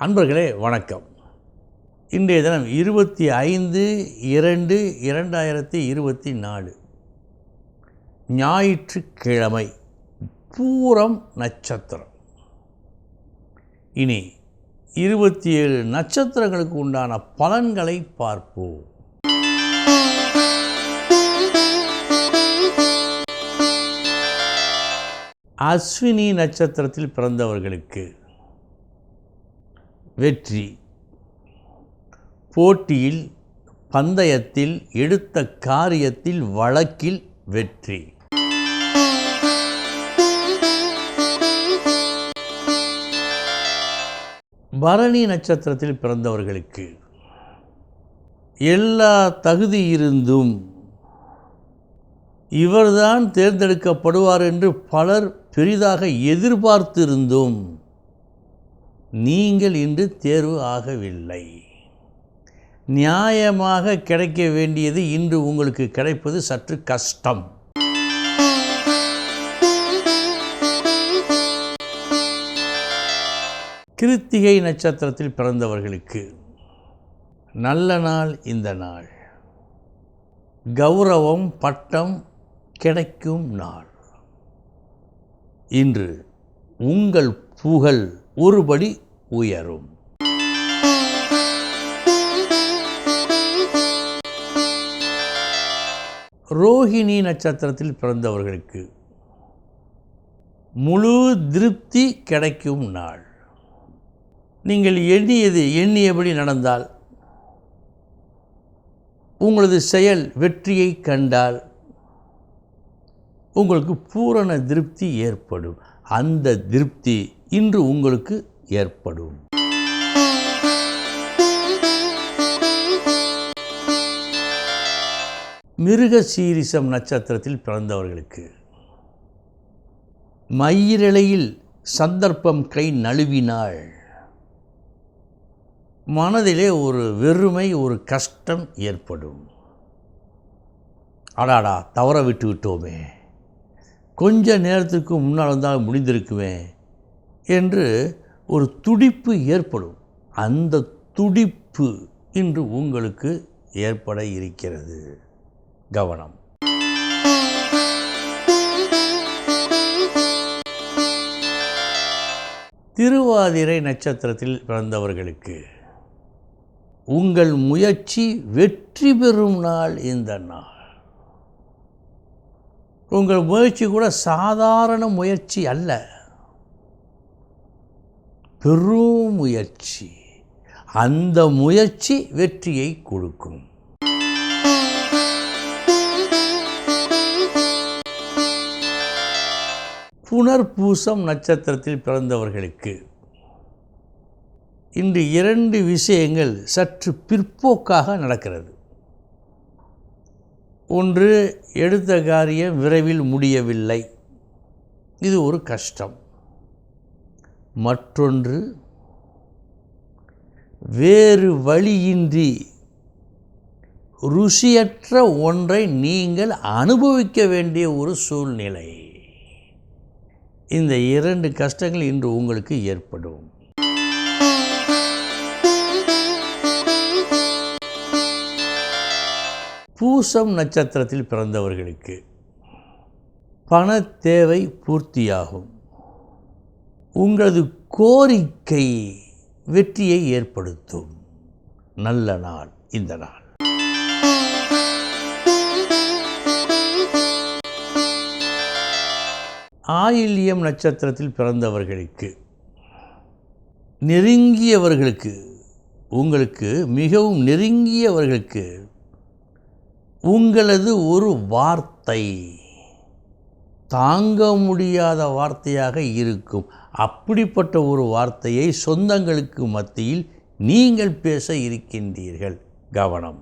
அன்பர்களே வணக்கம். இன்றைய தினம் இருபத்தி ஐந்து இரண்டு இரண்டாயிரத்தி இருபத்தி நாலு. ஞாயிற்றுக்கிழமை பூரம் நட்சத்திரம். இனி இருபத்தி ஏழு நட்சத்திரங்களுக்கு உண்டான பலன்களை பார்ப்போம். அஸ்வினி நட்சத்திரத்தில் பிறந்தவர்களுக்கு வெற்றி. போட்டியில் பந்தயத்தில் எடுத்த காரியத்தில் வழக்கில் வெற்றி. பரணி நட்சத்திரத்தில் பிறந்தவர்களுக்கு எல்லா தகுதி இருந்தும் இவர்தான் தேர்ந்தெடுக்கப்படுவார் என்று பலர் பெரிதாக எதிர்பார்த்திருந்தும் நீங்கள் இன்று தேர்வு ஆகவில்லை. நியாயமாக கிடைக்க வேண்டியது இன்று உங்களுக்கு கிடைப்பது சற்று கஷ்டம். கிருத்திகை நட்சத்திரத்தில் பிறந்தவர்களுக்கு நல்ல நாள் இந்த நாள். கௌரவம் பட்டம் கிடைக்கும் நாள். இன்று உங்கள் புகழ் ஒருபடி உயரும். ரோஹிணி நட்சத்திரத்தில் பிறந்தவர்களுக்கு முழு திருப்தி கிடைக்கும் நாள். நீங்கள் எண்ணியது எண்ணியபடி நடந்தால் உங்களது செயல் வெற்றியை கண்டால் உங்களுக்கு பூரண திருப்தி ஏற்படும். அந்த திருப்தி இன்று உங்களுக்கு ஏற்படும். மிருக சீரிசம் நட்சத்திரத்தில் பிறந்தவர்களுக்கு. மயிரிழையில் சந்தர்ப்பம் கை நழுவினாள். மனதிலே ஒரு வெறுமை ஒரு கஷ்டம் ஏற்படும். அடாடா தவற விட்டு விட்டோமே. கொஞ்ச நேரத்துக்கு முன்னால் வந்தால் முடிந்திருக்குமே என்று ஒரு துடிப்பு ஏற்படும். அந்த துடிப்பு இன்று உங்களுக்கு ஏற்பட இருக்கிறது. கவனம். திருவாதிரை நட்சத்திரத்தில் பிறந்தவர்களுக்கு உங்கள் முயற்சி வெற்றி பெறும் நாள் இந்த நாள். உங்கள் முயற்சி கூட சாதாரண முயற்சி அல்ல. பெரும் முயற்சி அந்த முயற்சி வெற்றியை கொடுக்கும். புனர்பூசம் நட்சத்திரத்தில் பிறந்தவர்களுக்கு இன்று இரண்டு விஷயங்கள் சற்று பிற்போக்காக நடக்கிறது. ஒன்று எடுத்த காரியம் விரைவில் முடியவில்லை. இது ஒரு கஷ்டம். மற்றொன்று வேறு வழியின்றி ருசியற்ற ஒன்றை நீங்கள் அனுபவிக்க வேண்டிய ஒரு சூழ்நிலை. இந்த இரண்டு கஷ்டங்கள் இன்று உங்களுக்கு ஏற்படும். பூசம் நட்சத்திரத்தில் பிறந்தவர்களுக்கு பண தேவை பூர்த்தியாகும். உங்களது கோரிக்கை வெற்றியை ஏற்படுத்தும். நல்ல நாள் இந்த நாள். ஆயில்யம் நட்சத்திரத்தில் பிறந்தவர்களுக்கு நெருங்கியவர்களுக்கு உங்களுக்கு மிகவும் நெருங்கியவர்களுக்கு உங்களது ஒரு வார்த்தை. தாங்க முடியாத வார்த்தையாக இருக்கும். அப்படிப்பட்ட ஒரு வார்த்தையை சொந்தங்களுக்கு மத்தியில் நீங்கள் பேச இருக்கின்றீர்கள். கவனம்.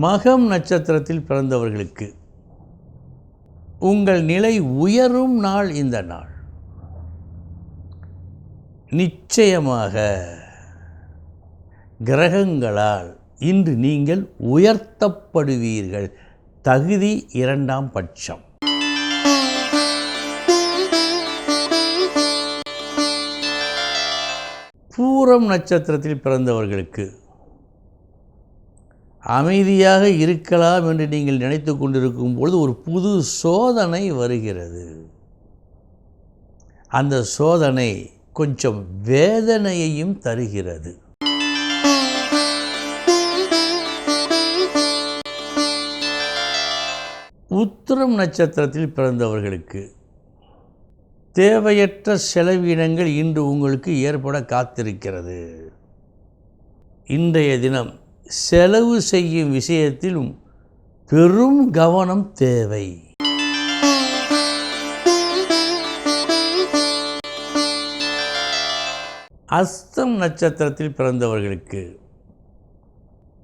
மகம் நட்சத்திரத்தில் பிறந்தவர்களுக்கு உங்கள் நிலை உயரும் நாள் இந்த நாள். நிச்சயமாக கிரகங்களால் இன்று நீங்கள் உயர்த்தப்படுவீர்கள். தகுதி இரண்டாம் பட்சம். பூரம் நட்சத்திரத்தில் பிறந்தவர்களுக்கு அமைதியாக இருக்கலாம் என்று நீங்கள் நினைத்து கொண்டிருக்கும் பொழுது ஒரு புது சோதனை வருகிறது. அந்த சோதனை கொஞ்சம் வேதனையையும் தருகிறது. உத்திரம் நட்சத்திரத்தில் பிறந்தவர்களுக்கு தேவையற்ற செலவினங்கள் இன்று உங்களுக்கு ஏற்பட காத்திருக்கிறது. இன்றைய தினம் செலவு செய்யும் விஷயத்திலும் பெரும் கவனம் தேவை. அஸ்தம் நட்சத்திரத்தில் பிறந்தவர்களுக்கு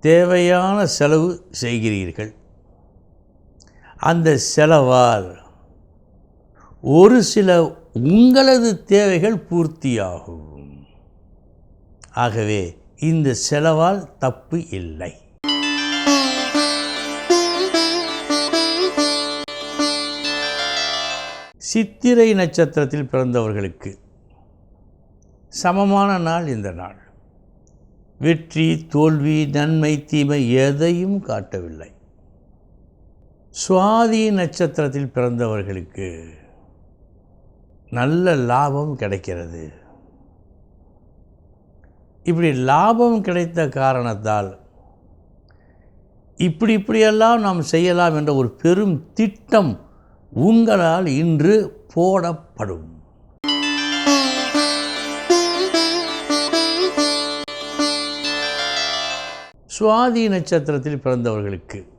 தேவையான செலவு செய்கிறீர்கள். அந்த செலவால் ஒரு சில உங்களது தேவைகள் பூர்த்தியாகும். ஆகவே இந்த செலவால் தப்பு இல்லை. சித்திரை நட்சத்திரத்தில் பிறந்தவர்களுக்கு சமமான நாள் இந்த நாள். வெற்றி தோல்வி நன்மை தீமை எதையும் காட்டவில்லை. சுவாதி நட்சத்திரத்தில் பிறந்தவர்களுக்கு நல்ல லாபம் கிடைக்கிறது. இப்படி லாபம் கிடைத்த காரணத்தால் இப்படி இப்படியெல்லாம் நாம் செய்யலாம் என்ற ஒரு பெரும் திட்டம் உங்களால் இன்று போடப்படும். சுவாதி நட்சத்திரத்தில் பிறந்தவர்களுக்கு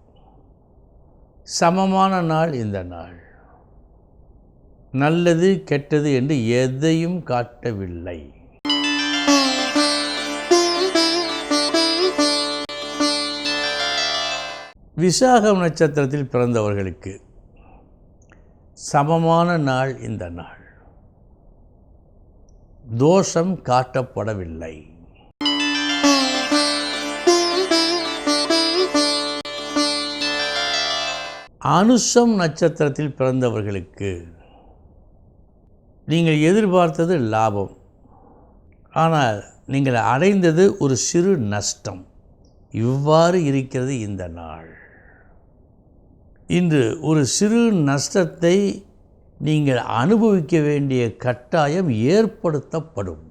சமமான நாள் இந்த நாள். நல்லது கெட்டது என்று எதையும் காட்டவில்லை. விசாகம் நட்சத்திரத்தில் பிறந்தவர்களுக்கு சமமான நாள் இந்த நாள். தோஷம் காட்டப்படவில்லை. அனுஷம் நட்சத்திரத்தில் பிறந்தவர்களுக்கு நீங்கள் எதிர்பார்த்தது லாபம். ஆனால் நீங்கள் அடைந்தது ஒரு சிறு நஷ்டம். இவ்வாறு இருக்கிறது இந்த நாள். இன்று ஒரு சிறு நஷ்டத்தை நீங்கள் அனுபவிக்க வேண்டிய கட்டாயம் ஏற்படுத்தப்படும்.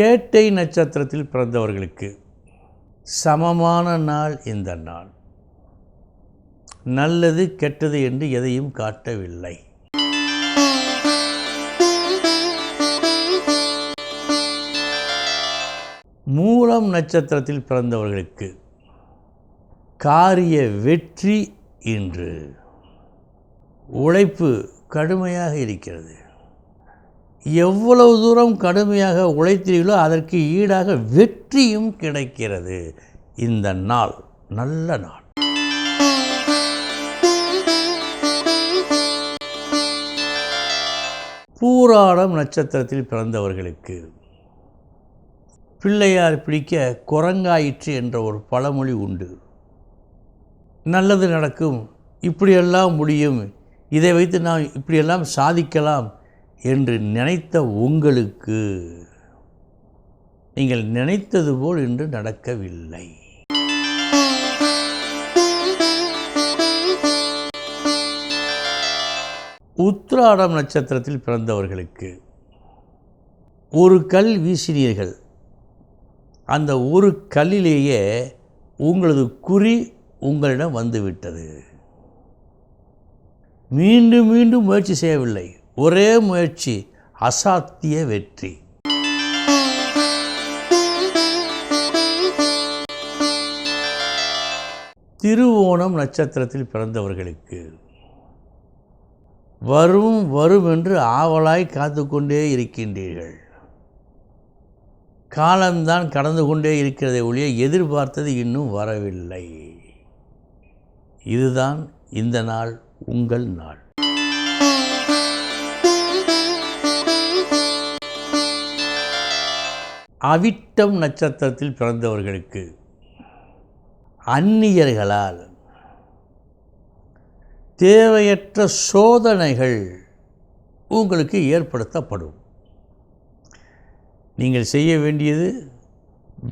கேட்டை நட்சத்திரத்தில் பிறந்தவர்களுக்கு சமமான நாள் இந்த நாள். நல்லது கெட்டது என்று எதையும் காட்டவில்லை. மூலம் நட்சத்திரத்தில் பிறந்தவர்களுக்கு காரிய வெற்றி இன்று. உழைப்பு கடுமையாக இருக்கிறது. எவ்வளவு தூரம் கடுமையாக உழைத்தீர்களோ அதற்கு ஈடாக வெற்றியும் கிடைக்கிறது. இந்த நாள் நல்ல நாள். பூராடம் நட்சத்திரத்தில் பிறந்தவர்களுக்கு பிள்ளையார் பிடிக்க குரங்காயிற்று என்ற ஒரு பழமொழி உண்டு. நல்லது நடக்கும் இப்படியெல்லாம் முடியும் இதை வைத்து நாம் இப்படியெல்லாம் சாதிக்கலாம் என்று நினைத்த உங்களுக்கு நீங்கள் நினைத்தது போல் இன்று நடக்கவில்லை. உத்ராடம் நட்சத்திரத்தில் பிறந்தவர்களுக்கு ஒரு கல் வீசினீர்கள். அந்த ஒரு கல்லிலேயே உங்களது குறி உங்களிடம் வந்துவிட்டது. மீண்டும் மீண்டும் முயற்சி செய்யவில்லை. ஒரே முயற்சி அசாத்திய வெற்றி. திருவோணம் நட்சத்திரத்தில் பிறந்தவர்களுக்கு. வரும் வரும் என்று ஆவலாய் காத்து கொண்டே இருக்கின்றீர்கள். காலம்தான் கடந்து கொண்டே இருக்கிறதை ஒழிய எதிர்பார்த்தது இன்னும் வரவில்லை. இதுதான் இந்த நாள் உங்கள் நாள். அவிட்டம் நட்சத்திரத்தில் பிறந்தவர்களுக்கு அந்நியர்களால் தேவையற்ற சோதனைகள் உங்களுக்கு ஏற்படுத்தப்படும். நீங்கள் செய்ய வேண்டியது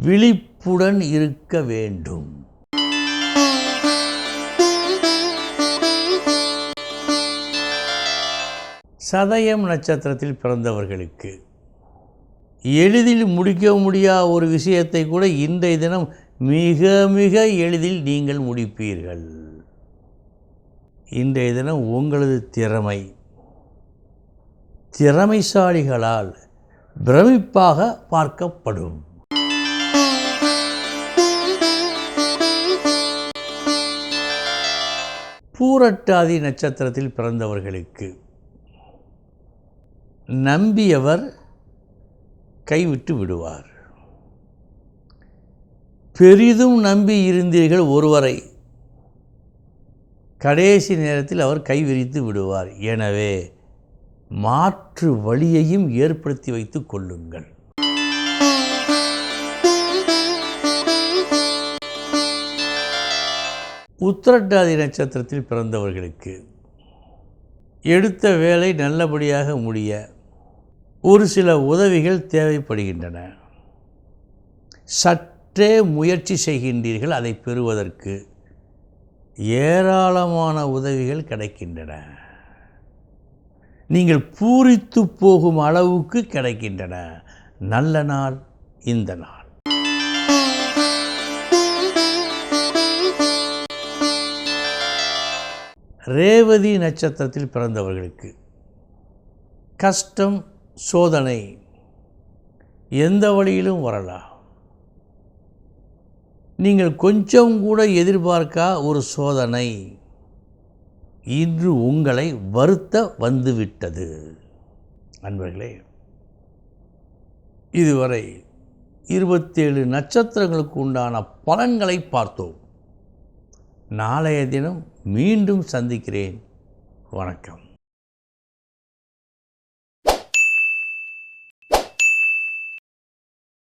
விழிப்புடன் இருக்க வேண்டும். சதயம் நட்சத்திரத்தில் பிறந்தவர்களுக்கு எளிதில் முடிக்க முடியாத ஒரு விஷயத்தை கூட இன்றைய தினம் மிக மிக எளிதில் நீங்கள் முடிப்பீர்கள். இன்றைய தினம் உங்களது திறமை. திறமைசாலிகளால் பிரமிப்பாக பார்க்கப்படும். பூரட்டாதி நட்சத்திரத்தில் பிறந்தவர்களுக்கு நம்பியவர் கைவிட்டு விடுவார். பெரிதும் நம்பி இருந்தீர்கள் ஒருவரை. கடைசி நேரத்தில் அவர் கைவிரித்து விடுவார். எனவே மாற்று வழியையும் ஏற்படுத்தி வைத்துக் கொள்ளுங்கள். உத்திரட்டாதி நட்சத்திரத்தில் பிறந்தவர்களுக்கு எடுத்த வேலை நல்லபடியாக முடிய ஒரு சில உதவிகள் தேவைப்படுகின்றன. சற்றே முயற்சி செய்கின்றீர்கள் அதை பெறுவதற்கு ஏராளமான உதவிகள் கிடைக்கின்றன. நீங்கள் பூரித்து போகும் அளவுக்கு கிடைக்கின்றன. நல்ல நாள் இந்த நாள். ரேவதி நட்சத்திரத்தில் பிறந்தவர்களுக்கு கஷ்டம் சோதனை எந்த வழியிலும் வரலாம். நீங்கள் கொஞ்சம் கூட எதிர்பார்க்கா ஒரு சோதனை. இன்று உங்களை வருத்த வந்துவிட்டது. அன்பர்களே இதுவரை இருபத்தேழு நட்சத்திரங்களுக்கு உண்டான பலன்களை பார்த்தோம். நாளைய தினம் மீண்டும் சந்திக்கிறேன். வணக்கம்.